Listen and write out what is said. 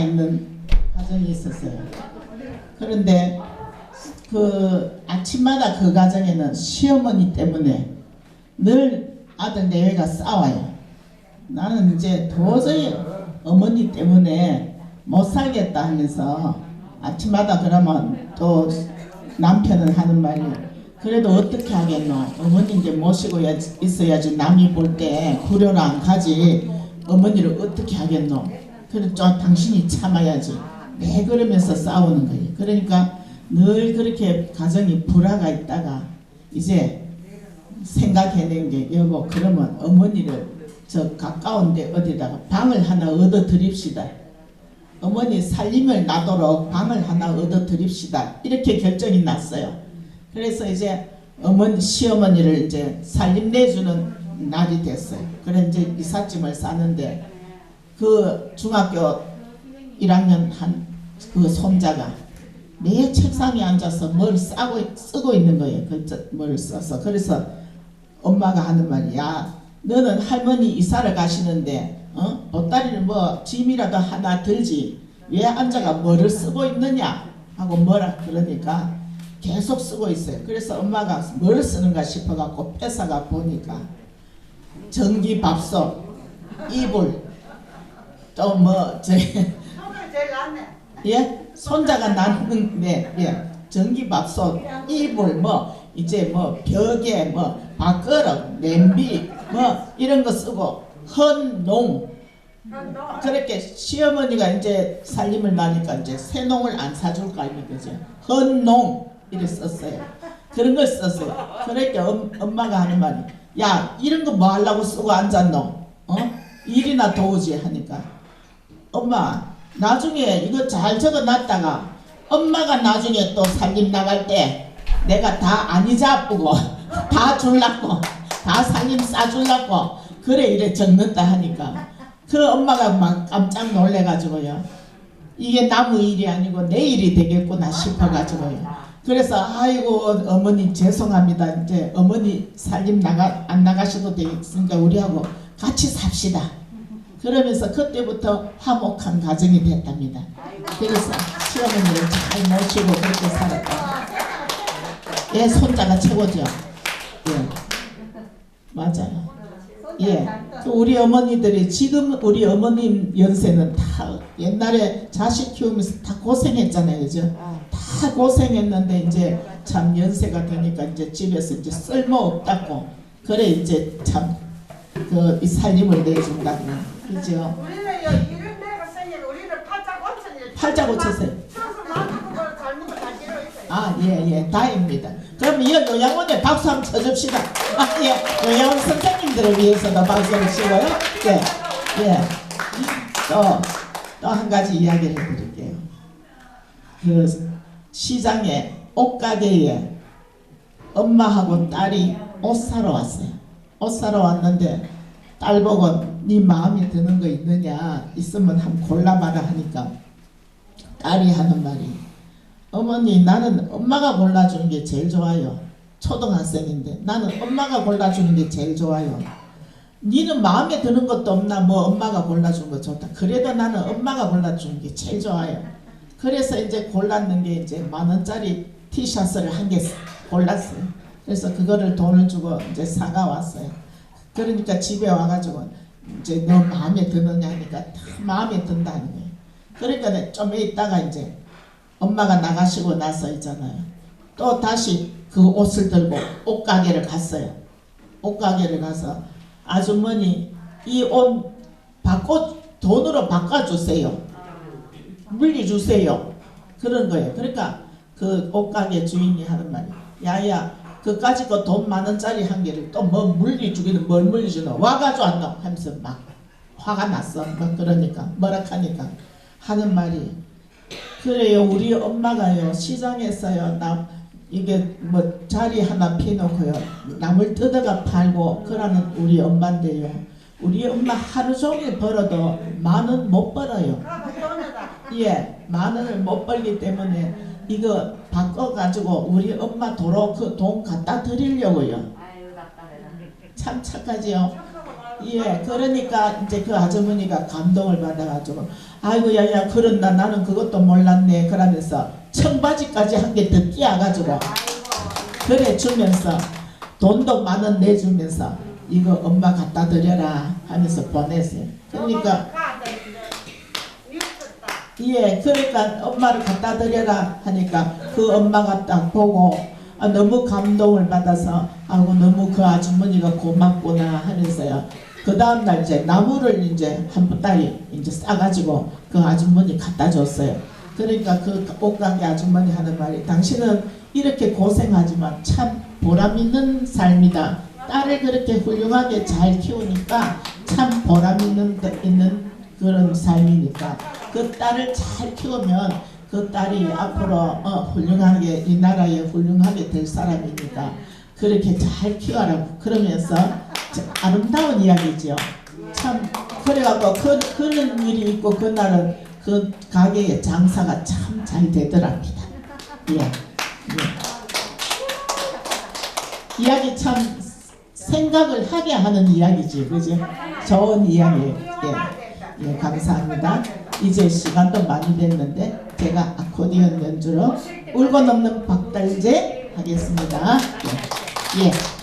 있는 가정이 있었어요. 그런데 그 아침마다 그 가정에는 시어머니 때문에 늘 아들 내외가 싸워요. 나는 이제 도저히 어머니 때문에 못 살겠다 하면서 아침마다 그러면 또 남편은 하는 말이 그래도 어떻게 하겠노 어머니 이제 모시고 야- 있어야지 남이 볼 때 구려라 안 가지 어머니를 어떻게 하겠노 그래 좀 당신이 참아야지 매 그러면서 싸우는 거예요 그러니까 늘 그렇게 가정이 불화가 있다가 이제 생각해낸 게 여보 그러면 어머니를 저 가까운데 어디다가 방을 하나 얻어 드립시다. 어머니 살림을 나도록 방을 하나 얻어 드립시다. 이렇게 결정이 났어요. 그래서 이제 어머니 시어머니를 이제 살림 내주는 날이 됐어요. 그래 이제 이삿짐을 싸는데 그 중학교 1학년 한 그 손자가 매 책상에 앉아서 뭘 싸고 쓰고 있는 거예요. 그뭘 써서. 그래서 엄마가 하는 말이 야. 너는 할머니 이사를 가시는데 어? 보따리를 뭐 짐이라도 하나 들지. 왜 앉아가 뭐를 쓰고 있느냐? 하고 뭐라 그러니까 계속 쓰고 있어요. 그래서 엄마가 뭘 쓰는가 싶어갖고 뺏어가 보니까 전기밥솥, 이불 또뭐제 손을 제일 낫네. 예? 손자가 낳는데 예. 전기밥솥, 이불 뭐 이제 뭐 벽에 뭐 밥그릇, 냄비 뭐 이런 거 쓰고 헌농 너 그렇게 시어머니가 이제 살림을 나니까 이제 새농을 안 사줄 거 아닙니까 그죠? 헌농 이래 썼어요. 그런 걸 썼어요. 그러니까 엄, 엄마가 하는 말이 야 이런 거 뭐 하려고 쓰고 앉았노? 어? 일이나 도우지 하니까 엄마 나중에 이거 잘 적어놨다가 엄마가 나중에 또 살림 나갈 때 내가 다안 잊어쁘고 다 줄라고 다 살림 싸줄라고 그래 이래 적는다 하니까. 그 엄마가 막 깜짝 놀래가지고요. 이게 나무 일이 아니고 내 일이 되겠구나 싶어가지고요. 그래서 아이고 어머니 죄송합니다. 이제 어머니 살림 나가 안 나가셔도 되겠으니까 우리하고 같이 삽시다 그러면서 그때부터 화목한 가정이 됐답니다. 그래서 시어머니를 잘 모시고 그렇게 살았다. 예, 손자가 최고죠. 예, 맞아요. 예, 그 우리 어머니들이 지금 우리 어머님 연세는 다 옛날에 자식 키우면서 다 고생했잖아요, 그죠? 다 고생했는데 이제 참 연세가 되니까 이제 집에서 이제 쓸모 없다고 그래 이제 참 그이 살림을 내준다고 그죠? 우리는 요 이런 내가 생일 우리는? 팔자 고쳤어요. 기로 있어요. 아, 예, 예, 다행입니다. 그럼 이 요양원에 박수 한번 쳐줍시다. 아, 예, 요양원 선생님들을 위해서도 박수를 치고요. 예, 예. 또, 또 한 가지 이야기를 드릴게요. 그 시장에 옷가게에 엄마하고 딸이 옷 사러 왔어요. 옷 사러 왔는데 딸 보고 네 마음에 드는 거 있느냐 있으면 한번 골라봐라 하니까 딸이 하는 말이 어머니 나는 엄마가 골라주는 게 제일 좋아요. 초등학생인데 나는 엄마가 골라주는 게 제일 좋아요. 니는 마음에 드는 것도 없나 뭐 엄마가 골라준 거 좋다. 그래도 나는 엄마가 골라주는 게 제일 좋아요. 그래서 이제 골랐는 게 이제 만 원짜리 티셔츠를 한 개 골랐어요. 그래서 그거를 돈을 주고 이제 사가 왔어요. 그러니까 집에 와가지고 이제 너 마음에 드느냐 하니까 다 마음에 든다는 거예요. 그러니까 좀 있다가 이제 엄마가 나가시고 나서 있잖아요. 또 다시 그 옷을 들고 옷가게를 갔어요. 옷가게를 가서 아주머니 이 옷 바꿔 돈으로 바꿔주세요. 물려주세요. 그런 거예요. 그러니까 그 옷가게 주인이 하는 말이 야야 그까지 거돈만 원짜리 한 개를 또 뭐 물려주기는 뭘 물려주노 와가지고 안 나. 하면서 막 화가 났어. 막 그러니까 뭐라 하니까 하는 말이 그래요 우리 엄마가요 시장에서요 나 이게 뭐 자리 하나 피놓고요 남을 뜯어가 팔고 그러는 우리 엄마인데요 우리 엄마 하루 종일 벌어도 만 원 못 벌어요. 예, 만 원을 못 벌기 때문에 이거 바꿔가지고 우리 엄마 도로 그 돈 갖다 드리려고요. 아유. 참 착하지요. 예, 그러니까 이제 그 아주머니가 감동을 받아가지고 아이고 야야 그런다 나는 그것도 몰랐네 그러면서 청바지까지 한 개 더 끼워가지고 그래 주면서 돈도 만 원 내주면서 이거 엄마 갖다 드려라 하면서 보내세요. 그러니까 예, 그러니까 엄마를 갖다 드려라 하니까 그 엄마가 딱 보고 아, 너무 감동을 받아서 아고 너무 그 아주머니가 고맙구나 하면서요. 그 다음날 이제 나무를 이제 한 딸이 이제 싸가지고 그 아주머니 갖다 줬어요. 그러니까 그 옷가게 아주머니 하는 말이 당신은 이렇게 고생하지만 참 보람 있는 삶이다. 딸을 그렇게 훌륭하게 잘 키우니까 참 보람 있는, 있는 그런 삶이니까 그 딸을 잘 키우면 그 딸이 앞으로 어, 훌륭하게 이 나라에 훌륭하게 될 사람이니까 그렇게 잘 키워라고 그러면서 저 아름다운 이야기죠. 참 그래갖고 그, 그런 일이 있고 그날은 그 가게의 장사가 참 잘 되더랍니다. 예. 예. 이야기 참 생각을 하게 하는 이야기지, 그죠? 좋은 이야기. 예. 예, 감사합니다. 이제 시간도 많이 됐는데 제가 아코디언 연주로 울고 넘는 박달재 하겠습니다. 예. 예.